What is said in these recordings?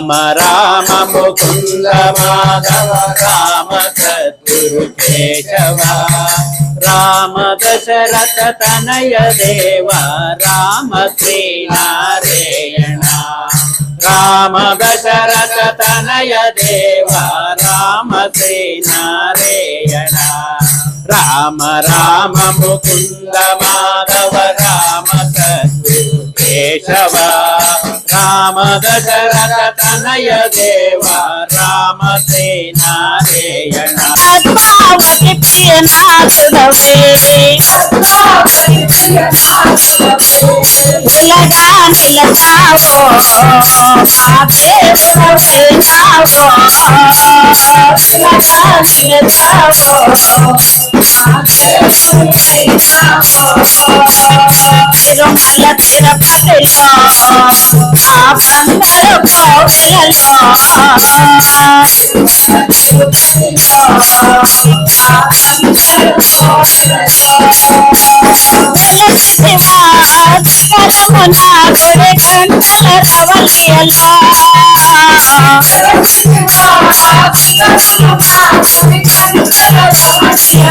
రామ రామ ముకుంద మాధవ రామ సద్గురు కేశవ రామ దశరథ తనయ దేవ రామ శ్రీనారేణ రామ దశరథ తనయ దేవ రామ శ్రీనారేణ రామ రామ ముకుంద మాధవ రామ సద్గురు కేశవా ராம தசரத தனய தேவா ராம சேனாரேயணா பத்மாவதி பிரியநாசுதவே உலகா நிலத்தாவோ மாதேவோ வெல்லாவோ உலகா நிலத்தாவோ மாதேவோ வெல்லாவோ తిరుమల తిరుపతిలో ఆ బంగారు కోవెలలో వెలసివా కలమున గుడి గంటల రవలియలో నిలనా నిలనావో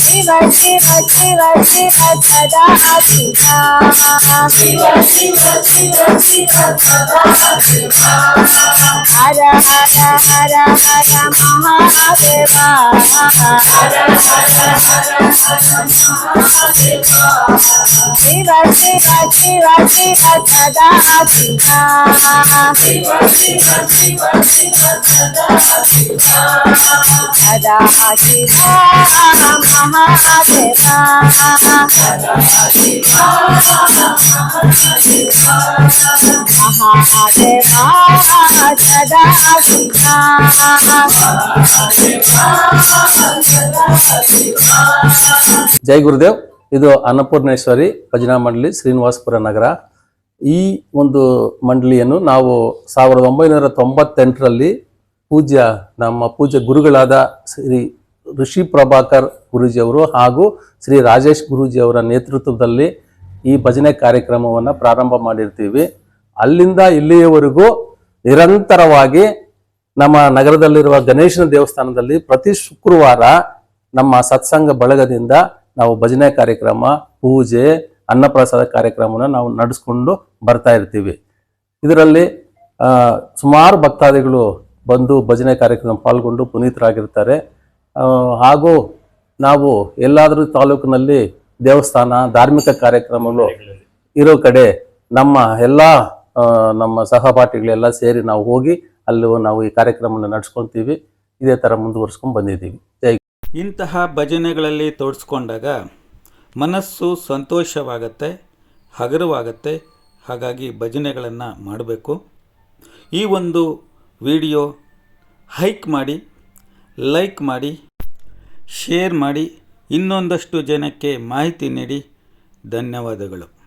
శివ శివ శివ శివ సదా శివా శివ శివ శివ శివ సదా శివా హర హర హర హర మహాదేవా హర Shiva Shiva Shiva Shiva Tada Shiva Shiva Shiva Shiva Shiva Tada Shiva Tada Shiva ಜೈ ಗುರುದೇವ್. ಇದು ಅನ್ನಪೂರ್ಣೇಶ್ವರಿ ಭಜನಾ ಮಂಡಳಿ ಶ್ರೀನಿವಾಸಪುರ ನಗರ. ಈ ಒಂದು ಮಂಡಳಿಯನ್ನು ನಾವು ಸಾವಿರದ ಒಂಬೈನೂರ ತೊಂಬತ್ತೆಂಟರಲ್ಲಿ ಪೂಜ್ಯ ನಮ್ಮ ಪೂಜ್ಯ ಗುರುಗಳಾದ ಶ್ರೀ ಋಷಿ ಪ್ರಭಾಕರ್ ಗುರೂಜಿಯವರು ಹಾಗೂ ಶ್ರೀ ರಾಜೇಶ್ ಗುರೂಜಿಯವರ ನೇತೃತ್ವದಲ್ಲಿ ಈ ಭಜನೆ ಕಾರ್ಯಕ್ರಮವನ್ನು ಪ್ರಾರಂಭ ಮಾಡಿರ್ತೀವಿ. ಅಲ್ಲಿಂದ ಇಲ್ಲಿಯವರೆಗೂ ನಿರಂತರವಾಗಿ ನಮ್ಮ ನಗರದಲ್ಲಿರುವ ಗಣೇಶನ ದೇವಸ್ಥಾನದಲ್ಲಿ ಪ್ರತಿ ಶುಕ್ರವಾರ ನಮ್ಮ ಸತ್ಸಂಗ ಬಳಗದಿಂದ ನಾವು ಭಜನೆ ಕಾರ್ಯಕ್ರಮ, ಪೂಜೆ, ಅನ್ನಪ್ರಸಾದ ಕಾರ್ಯಕ್ರಮನ ನಾವು ನಡೆಸ್ಕೊಂಡು ಬರ್ತಾ ಇರ್ತೀವಿ. ಇದರಲ್ಲಿ ಸುಮಾರು ಭಕ್ತಾದಿಗಳು ಬಂದು ಭಜನೆ ಕಾರ್ಯಕ್ರಮ ಪಾಲ್ಗೊಂಡು ಪುನೀತರಾಗಿರ್ತಾರೆ. ಹಾಗೂ ನಾವು ಎಲ್ಲಾದರೂ ತಾಲೂಕಿನಲ್ಲಿ ದೇವಸ್ಥಾನ, ಧಾರ್ಮಿಕ ಕಾರ್ಯಕ್ರಮಗಳು ಇರೋ ಕಡೆ ನಮ್ಮ ಎಲ್ಲ ನಮ್ಮ ಸಹಪಾಠಿಗಳೆಲ್ಲ ಸೇರಿ ನಾವು ಹೋಗಿ ಅಲ್ಲಿ ನಾವು ಈ ಕಾರ್ಯಕ್ರಮನ ನಡೆಸ್ಕೊತೀವಿ. ಇದೇ ಥರ ಮುಂದುವರ್ಸ್ಕೊಂಡು ಬಂದಿದ್ದೀವಿ. ಇಂತಹ ಭಜನೆಗಳಲ್ಲಿ ತೋಡಿಸ್ಕೊಂಡಾಗ ಮನಸ್ಸು ಸಂತೋಷವಾಗತ್ತೆ, ಹಗುರವಾಗತ್ತೆ. ಹಾಗಾಗಿ ಭಜನೆಗಳನ್ನು ಮಾಡಬೇಕು. ಈ ಒಂದು ವಿಡಿಯೋ ಹೈಕ್ ಮಾಡಿ ಲೈಕ್ ಮಾಡಿ ಶೇರ್ ಮಾಡಿ ಇನ್ನೊಂದಷ್ಟು ಜನಕ್ಕೆ ಮಾಹಿತಿ ನೀಡಿ. ಧನ್ಯವಾದಗಳು.